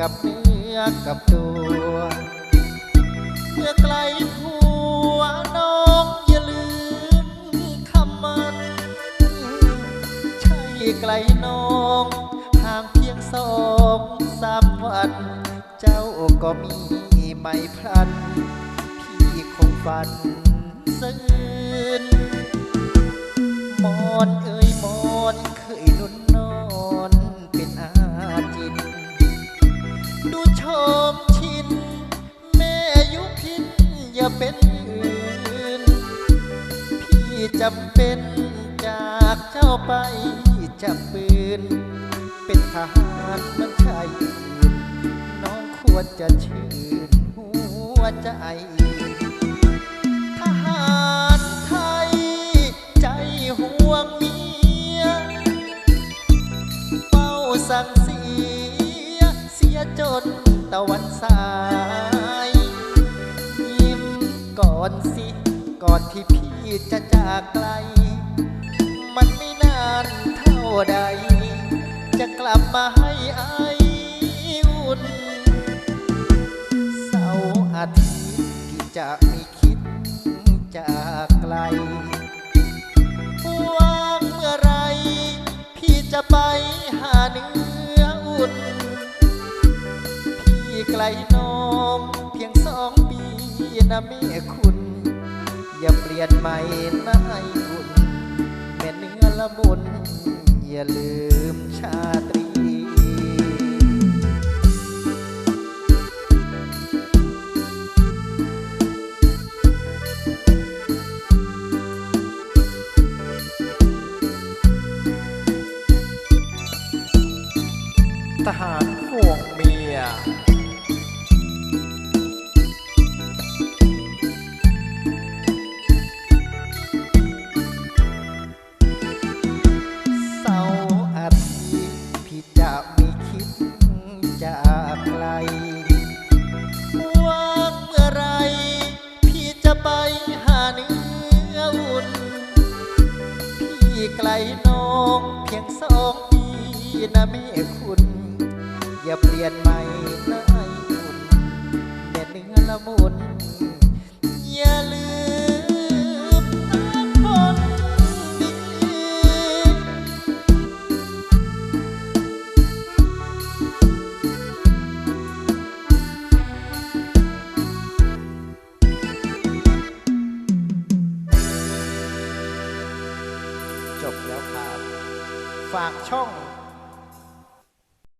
กับเนื้อกับตัวเมื่อไกลผัวน้องอย่าลืมคำมัน ใช่ไกลน้องห่างเพียงสองสามวัน เจ้าก็มีไม่พลัน พี่คงฝันสะอื่ เป็นอื่น พี่จำเป็นจากเจ้าไปจับปืน เป็นทหารมันใช่อื่นน้องควรจะชื่นหัวใจทหารไทย ใจห่วงเมียเฝ้าสั่งเสีย เสียจนตะวันสา อนสิ ก่อนที่พี่จะจากไกล มันไม่นานเท่าใด จะกลับมาให้อายอุ่นเสาร์อาทิตย์ที่จะไม่คิดจากไกลว่างเมื่อไรพี่จะไปหาเนื้ออุ่น พี่ไกลน้องเพียงสอง ปีนะแม่คุณ อย่าเปลี่ยนใหม่นะไออุ่นแม่เนื้อละมุนอย่าลืมชาตรีทหารห่วงเมีย ไปหาเนื้ออุ่นพี่ไกลน้องเพียงสองปีนะแม่คุณ อย่าเปลี่ยนใหม่นะไอ้หุ่นแม่เนื้อละมุน จบแล้วครับ ฝากช่อง